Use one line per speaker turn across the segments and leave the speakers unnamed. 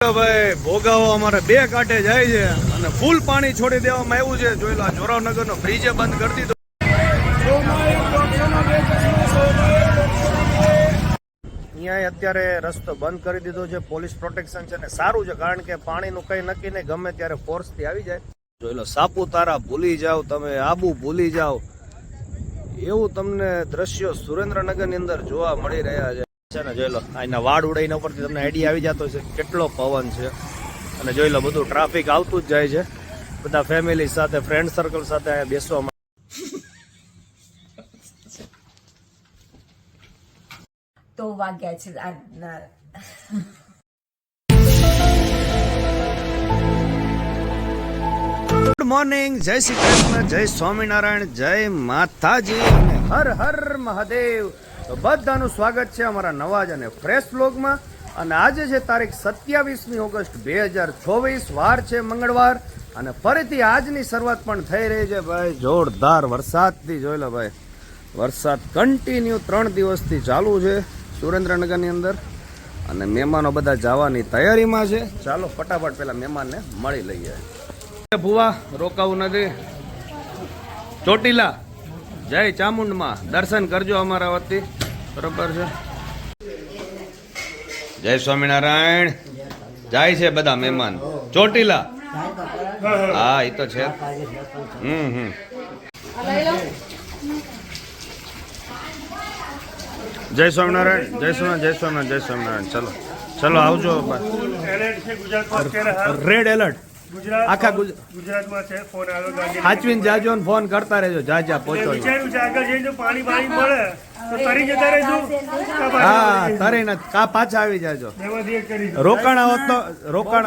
ભાઈ, ભોગાવો અમારે બે કાંઠે જાય છે અને ફૂલ પાણી છોડી દેવામાં આવ્યું છે. જોઈ લો, આ જોરાવનગર નો બ્રિજે બંધ કરી દીધો. અહીંયા અત્યારે રસ્તો બંધ કરી દીધો છે. પોલીસ પ્રોટેક્શન છે ને સારું છે, કારણ કે પાણીનું કઈ નક્કી નહીં. ગમે ત્યારે ફોર્સથી આવી જાય. જોઈ લો, સાપુતારા ભૂલી જાઓ તમે, આબુ ભૂલી જાઓ. એવું તમને દ્રશ્યો સુરેન્દ્રનગરની અંદર જોવા મળી રહ્યા છે. છે ને જોઈ લો અહીંના વાડ ઉડાઈને ઉપરથી તમને આઈડિયા આવી જતો છે કેટલો પવન છે. અને જોઈ લો બધું ટ્રાફિક આવતું જ જાય છે. બધા ફેમિલી સાથે ફ્રેન્ડ સર્કલ સાથે અહીંયા બેસવા માટે.
તો વાગ્યા છે આજના
ગુડ મોર્નિંગ જય શ્રી કૃષ્ણ જય સ્વામિનારાયણ જય માતાજી અને હર હર મહાદેવ. તો બધાનું સ્વાગત છે અમારા નવા જ અને ફ્રેશ બ્લોગમાં અને આજે છે તારીખ સત્યાવીસમી ઓગસ્ટ બે હજાર ચોવીસ, વાર છે મંગળવાર. અને ફરીથી આજની શરૂઆત પણ થઈ રહી છે ભાઈ. જોરદાર વરસાદથી જોઈ લો ભાઈ. વરસાદ કન્ટિન્યુ ત્રણ દિવસથી ચાલુ છે સુરેન્દ્રનગરની અંદર. અને મહેમાનો બધા જવાની તૈયારીમાં છે. ચાલો ફટાફટ પેલા મહેમાનને મળી લઈએ. ભુવા, રોકાવું નથી. ચોટીલા, જય ચામુંડમાં. દર્શન કરજો અમારા વતી. બરોબર છે. જય સ્વામિનારાયણ. જાય છે બધા મહેમાન. ચોટીલા. હા એ તો છે. હમ હમ. જય સ્વામિનારાયણ જય સ્વામિનારાયણ જય સ્વામિનારાયણ જય સ્વામિનારાયણ. ચલો ચલો આવજો
એલર્ટ છે ગુજરાતમાં અત્યારે હાલ
રેડ એલર્ટ આખા ગુજ-
ગુજરાતમાં છે ફોન આવ્યો
સાચવીને જાજો ફોન કરતા રહેજો. જા જા પહોંચો
વિચાર્યું છે આગળ જઈને પાણી પાણી મળે. તરી જતા
હા? તરે ન કા પાછા આવી જાજો. રોકાણ હોત તો રોકાણ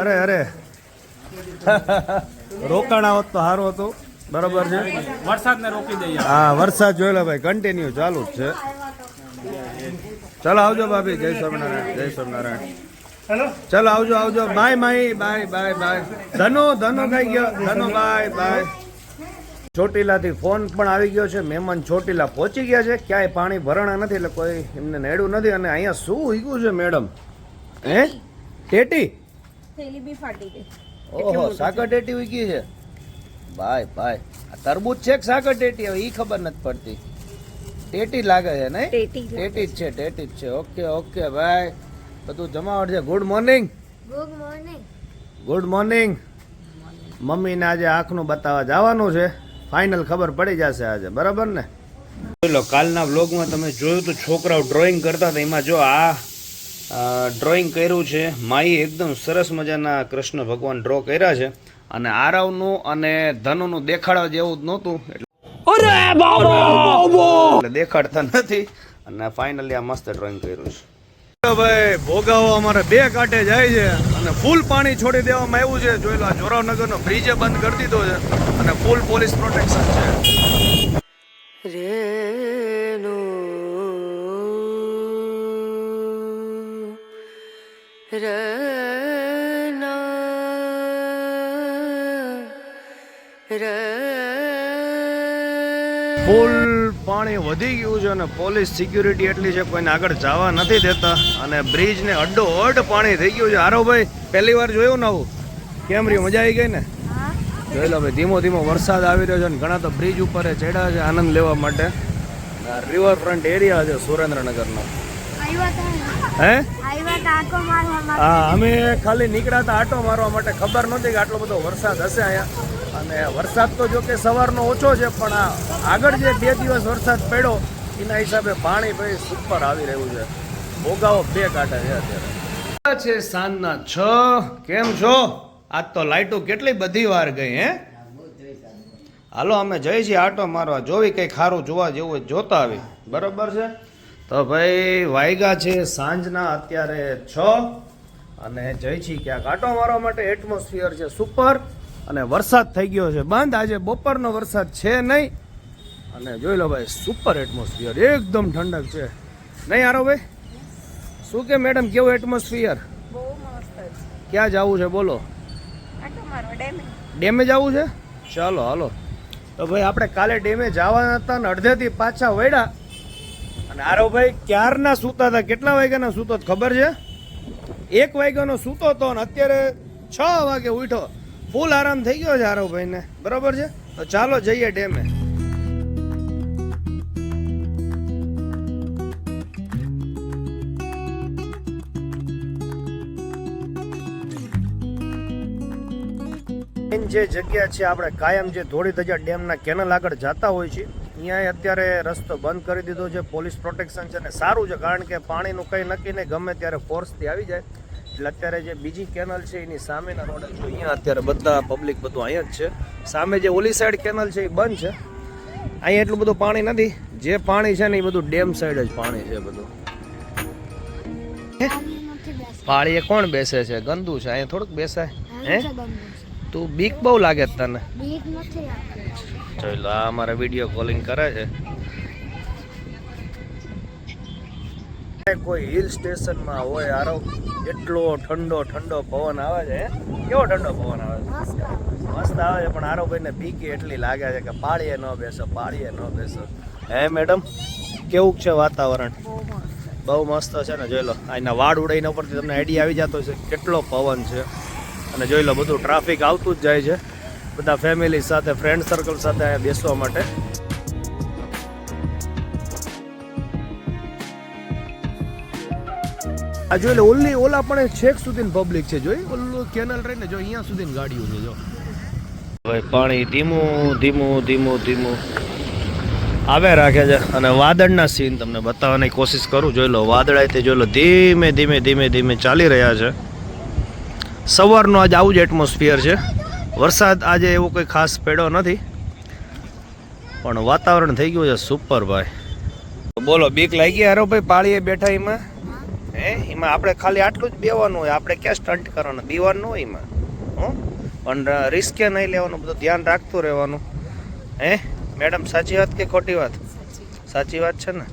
અરે અરે. રોકાણ આવત તો સારું હતું. બરોબર છે?
વરસાદને રોકી દઈએ
હા વરસાદ જોઈ લો ભાઈ કન્ટિન્યુ ચાલુ જ છે. ચાલો આવજો ભાભી. જય સ્વામિનારાયણ જય સ્વામિનારાયણ. ચાલો આવજો આવજો. Bye my bye bye bye. Dhano Dhano કઈ ગયો. Dhano bye bye. ચોટીલાથી ફોન પણ આવી ગયો છે. મહેમાન ચોટીલા પહોંચી ગયા છે. ક્યાંય પાણી ભરણા નથી એટલે કોઈ એમને નેડું નથી અને અહીંયા શું ઉગ્યું છે મેડમ? હે? ટેટી?
થેલી બી ફાટી ગઈ.
ઓહો સાકર ટેટી ઉગી છે? બાય બાય આ તરબૂચ છે કે સાકર ટેટી? હવે એ ખબર નથી પડતી. ટેટી લાગે છે ને
ટેટી
ટેટી જ છે ટેટી જ છે. ઓકે ઓકે ભાઈ. બધું જમાવટ છે. Good morning.
Good morning.
Good morning. મમ્મીને આજે આંખનું બતાવવા જવાનું છે. ફાઇનલ ખબર પડી જશે આજે બરાબર ને? જોઈ લો કાલના વ્લોગમાં તમે જોયું તો છોકરાઓ ડ્રોઈંગ કરતા હતા. એમાં જો આ ડ્રોઈંગ કર્યું છે. માઈ એકદમ સરસ મજાના કૃષ્ણ ભગવાન ડ્રો કર્યા છે. અને આરવનું અને ધનુનું દેખાડવા જેવું જ નહોતું. એટલે એટલે દેખાડતા નથી. અને ફાઇનલી આ મસ્ત ડ્રોઈંગ કર્યું છે. ભાઈ, ભોગાવો અમારે બે કાંઠે જાય છે અને ફૂલ પાણી છોડી દેવામાં આવ્યું છે. જોઈ લો, આ જોરાવનગર નો બ્રિજે બંધ કરી દીધો છે અને ફૂલ પોલીસ પ્રોટેક્શન છે. ફૂલ પાણી વધી ગયું છે અને પોલીસ સિક્યુરિટી એટલી છે કોઈને આગળ જવા નથી દેતા. અને બ્રિજ ને અડ્ડો અડ પાણી થઈ ગયું છે. હારો ભાઈ, પહેલી વાર જોયું ને આવું? કેમ રહ્યું? મજા આવી ગઈ ને? જોઈ લો ભાઈ, ધીમો ધીમો વરસાદ આવી રહ્યો છે અને ઘણા તો બ્રિજ ઉપર ચડ્યા છે આનંદ લેવા માટે. રિવર ફ્રન્ટ એરિયા છે સુરેન્દ્રનગરનો. હે? હા, અમે ખાલી નીકળ્યા હતા આટો મારવા માટે. ખબર નહોતી કે આટલો બધો વરસાદ હશે અહીંયા. અને વરસાદ તો જો કે સવારનો ઓછો છે, પણ આગળ જે બે દિવસ વરસાદ પડ્યો, એના હિસાબે પાણી ભાઈ સુપર આવી રહ્યું છે. ભોગાવો બે કાંઠા છે અત્યારે. છે સાંજના છ. કેમ છો? આજ તો લાઇટો કેટલી બધી વાર ગઈ, હે? હાલો, અમે જઈ છીએ આટો મારવા. જોવી કંઈ ખારું જોવા જેવું હોય જોતા આવી. બરાબર છે? તો ભાઈ, વાયગા છે સાંજના અત્યારે છ. અને જઈ છીએ ક્યાંક. આટો મારવા માટે એટમોસ્ફિયર છે સુપર અને વરસાદ થઈ ગયો છે. બંધ. આજે બપોરનો વરસાદ છે નહીં. અને જોઈ લો ભાઈ સુપર એટમોસ્ફિયર એકદમ ઠંડક છે. નહીં આરો ભાઈ? શું કે મેડમ કેવું એટમોસ્ફિયર ક્યાં જવું છે? બોલો.
ડેમે.
જવું છે? ચાલો હાલો. તો ભાઈ આપણે કાલે ડેમે જવાના હતા ને અડધેથી પાછા વળ્યા. અને આરો ભાઈ ક્યારના સૂતા હતા? કેટલા વાગ્યાના સૂતો ખબર છે? એક વાગ્યાનો સૂતો હતો ને અત્યારે છ વાગે ઉઠો ફૂલ આરામ થઈ ગયો છે આરવભાઈને બરાબર છે? તો ચાલો જઈએ ડેમે. જે જગ્યા છે આપણે કાયમ જે ધોળી ધજા ડેમના કેનલ આગળ જતા હોય છે અહીંયા અત્યારે રસ્તો બંધ કરી દીધો છે, પોલીસ પ્રોટેક્શન છે ને સારું છે, કારણ કે પાણીનું કંઈ નક્કી નહીં, ગમે ત્યારે ફોર્સથી આવી જાય. એટલે અત્યારે જે બીજી કેનલ છે એની સામેના રોડ છે અહીંયા અત્યારે બધા પબ્લિક બધું અહીંયા જ છે. સામે જે ઓલી સાઈડ કેનલ છે એ બંધ છે. અહીંયા એટલું બધું પાણી નથી. જે પાણી છે ને એ બધું ડેમ સાઈડ જ પાણી છે બધું. પાળીએ કોણ બેસે છે? ગંદુ છે. અહીંયા થોડુંક બેસાય. હે? તું બીક બહુ લાગે તને. લો આ અમારા વીડિયો કોલિંગ કરે છે. કોઈ હિલ સ્ટેશનમાં હોય આરો એટલો ઠંડો ઠંડો પવન આવે છે કેવો ઠંડો પવન આવે છે? મસ્ત આવે. છે પણ આરોભાઈને ભાઈને બીકે એટલી લાગે છે કે પાળીએ ન બેસો પાળીએ ન બેસો. હે મેડમ કેવું છે વાતાવરણ? બહુ મસ્ત છે. ને જોઈ લો. અહીંના વાડ ઉડાઈને ઉપરથી તમને આઈડિયા આવી જતો છે કેટલો પવન છે. અને જોઈ લો બધું ટ્રાફિક આવતું જ જાય છે. બધા ફેમિલી સાથે ફ્રેન્ડ સર્કલ સાથે અહીંયા બેસવા માટે. આ જોઈ લે ઓલી ઓલા પણ છેક સુધી પબ્લિક છે જોઈ ઓલું કેનલ રહીને જો અહીંયા સુધી ગાડીઓ છે, જો. ભાઈ, પાણી ધીમું ધીમું ધીમું ધીમું. આવે રાખે છે. અને વાદળના સીન તમને બતાવવાની કોશિશ કરું. જોઈ લો વાદળાય તે જોઈ લો, ધીમે ધીમે ધીમે ધીમે ચાલી રહ્યા છે. સવારનો આજે આવું જ એટમોસ્ફિયર છે. વરસાદ આજે એવો કોઈ ખાસ પેડો નથી. પણ વાતાવરણ થઈ ગયું છે સુપર ભાઈ. બોલો, બીક લાગી? હારો ભાઈ, પાળીએ બેઠા એમાં? હે? એમાં આપણે ખાલી આટલું જ બેવાનું હોય. આપણે ક્યાં સ્ટન્ટ કરવાનું? બીવાનું હોય એમાં. હું? પણ રિસ્કે નહીં લેવાનું બધું ધ્યાન રાખતું રહેવાનું. હે? મેડમ સાચી વાત કે ખોટી વાત? સાચી વાત છે ને?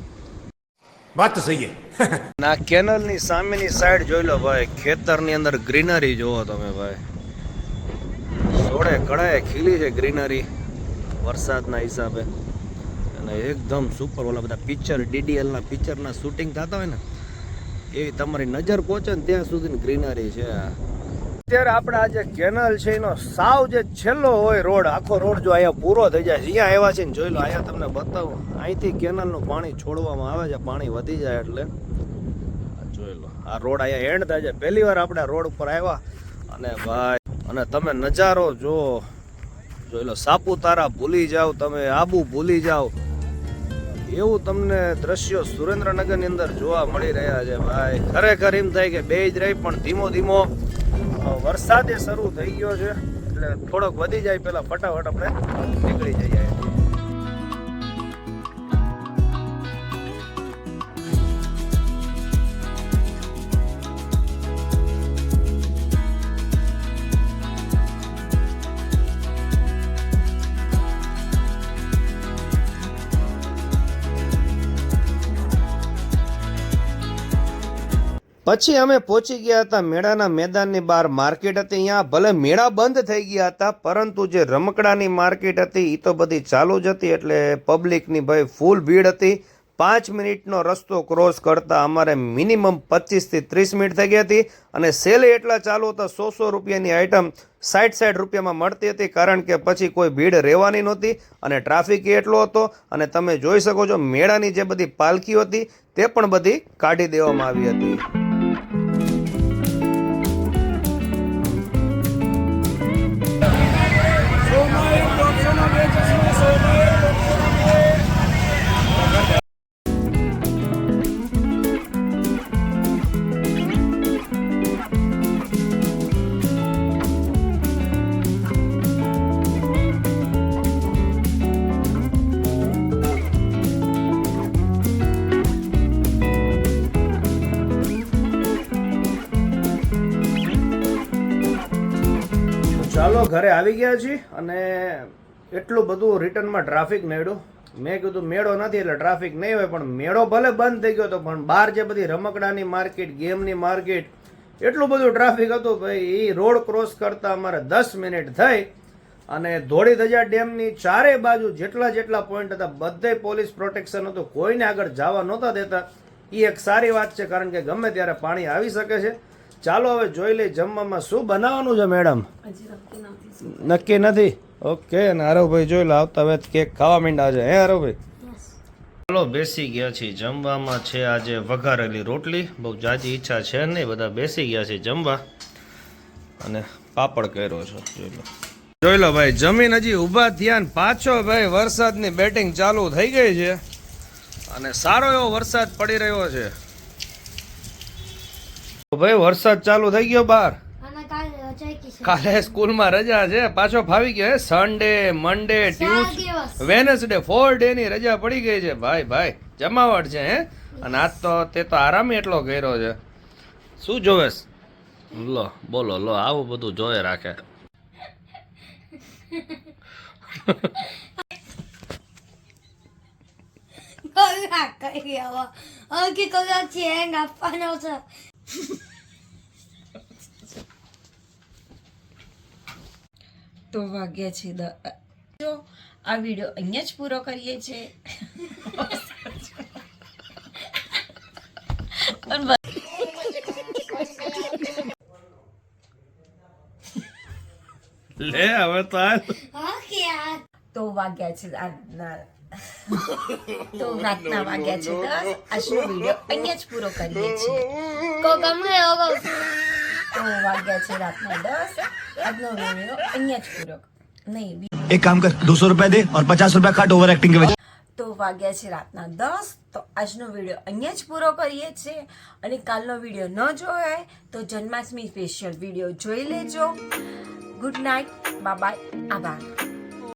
વાત તો સહી
ના કેનલની સામેની સાઈડ જોઈ લો ભાઈ. ખેતરની અંદર ગ્રીનરી જોવો તમે ભાઈ. સોળે કળાએ ખીલી છે ગ્રીનરી વરસાદના હિસાબે. અને એકદમ સુપર ઓલા બધા પિક્ચર ડીડીએલના પિક્ચરના શૂટિંગ થતા હોય ને એવી તમારી નજર પહોંચે ને ત્યાં સુધીની ગ્રીનરી છે. અત્યારે આપણે આ જે કેનલ છે, એનો સાવ જે છેલ્લો હોય રોડ, આખો રોડ જો અહીંયા પૂરો થઈ જાય અહીંયા આવ્યા છે ને જોઈ લો, અહીંયા તમને બતાવો. અહીંથી કેનલનું પાણી છોડવામાં આવે છે, પાણી વધી જાય એટલે. જોઈ લો, આ રોડ અહીંયા એન્ડ થાય છે. પહેલી વાર આપણે રોડ ઉપર આવ્યા અને ભાઈ, અને તમે નજારો જો, જોઈ લો, સાપુતારા ભૂલી જાઓ, તમે આબુ ભૂલી જાઓ. એવું તમને દ્રશ્યો સુરેન્દ્રનગરની અંદર જોવા મળી રહ્યા છે, ભાઈ. ખરેખર એમ થાય કે બે જ રહી, પણ ધીમો ધીમો વરસાદે શરૂ થઈ ગયો છે. એટલે થોડોક વધી જાય, પેલા ફટાફટ આપણે નીકળી જઈએ. પછી અમે પહોંચી ગયા હતા મેળાના મેદાનની બહાર. માર્કેટ હતી અહીંયા. ભલે મેળા બંધ થઈ ગયા હતા, પરંતુ જે રમકડાની માર્કેટ હતી એ તો બધી ચાલુ જ હતી. એટલે પબ્લિકની ભાઈ ફૂલ ભીડ હતી. પાંચ મિનિટનો રસ્તો ક્રોસ કરતા અમારે મિનિમમ પચીસથી ત્રીસ મિનિટ થઈ ગઈ હતી. અને સેલે એટલા ચાલુ હતા સો સો રૂપિયાની આઈટમ સાઠ સાઠ રૂપિયામાં મળતી હતી, કારણ કે પછી કોઈ ભીડ રહેવાની નહોતી અને ટ્રાફિક એટલો હતો. અને તમે જોઈ શકો છો, મેળાની જે બધી પાલખીઓ હતી, તે પણ બધી કાઢી દેવામાં આવી હતી. ઘરે આવી ગયા છીએ અને એટલું બધું રિટર્નમાં ટ્રાફિક નડ્યું. મેં કીધું મેળો નથી એટલે ટ્રાફિક નહીં હોય, પણ મેળો ભલે બંધ થઈ ગયો હતો પણ બહાર જે બધી રમકડાની માર્કેટ, ગેમની માર્કેટ, એટલું બધું ટ્રાફિક હતું ભાઈ એ રોડ ક્રોસ કરતાં અમારે દસ મિનિટ થઈ અને ધોળી ધજા ડેમની ચારે બાજુ જેટલા જેટલા પોઈન્ટ હતા, બધે પોલીસ પ્રોટેક્શન હતું. કોઈને આગળ જવા નહોતા દેતા. એ એક સારી વાત છે, કારણ કે ગમે ત્યારે પાણી આવી શકે છે. ચાલો હવે જોઈ લઈ જમવામાં શું બનાવવાનું છે મેડમ નક્કી નથી. ઓકે અને હરવભાઈ જોઈ લો આવતા હવે કેક ખાવા માંડ્યા છે. હે હરવભાઈ? ચાલો બેસી ગયા છીએ. જમવામાં છે આજે વઘારેલી રોટલી. બહુ જાજી ઈચ્છા છે નહીં. બધા બેસી ગયા છે જમવા. અને પાપડ કર્યો છે જોઈ લો. જોઈ લો ભાઈ જમીન હજી ઊભા થયા ને પાછો ભાઈ વરસાદની બેટિંગ ચાલુ થઈ ગઈ છે. અને સારો એવો વરસાદ પડી રહ્યો છે. ભાઈ વરસાદ ચાલુ થઈ ગયો બહાર
કાલે
સ્કૂલમાં રજા છે. પાછો ફાવી ગયો Sunday Monday Tues Wednesday four day ની રજા પડી ગઈ છે. ભાઈ ભાઈ જમાવટ છે હે. અને આજ તો તે તો આરામ એટલો કર્યો છે. શું જોવેશ લો બોલો લો આવું બધું જોયે રાખે.
કયા કઈ આવા. હલકી કલર છે હેંગ આપવાનો છે.
તો વાગ્યા છે દ જો આ વીડિયો અહીંયા જ પૂરો કરીએ છીએ
લે હવે તો
તો વાગ્યા છે રાતના તો રાતના વાગ્યા છે દસ આજનો વીડિયો અહીંયા જ પૂરો કરીએ છીએ
કો ગમે એવો
તો વાગ્યા છે રાતના દસ. આજનો વીડિયો અહીંયા જ પૂરો. નહીં
એક કામ કર દોસો રૂપિયા દે ઓર પચાસ રૂપિયા કાટ ઓવર એક્ટિંગ કે
તો વાગ્યા છે રાતના દસ. તો આજનો વીડિયો અહીંયા જ પૂરો કરીએ છીએ. અને કાલનો વીડિયો ન જોયો તો જન્માષ્ટમી સ્પેશિયલ વીડિયો જોઈ લેજો. ગુડ નાઇટ બાય આભાર.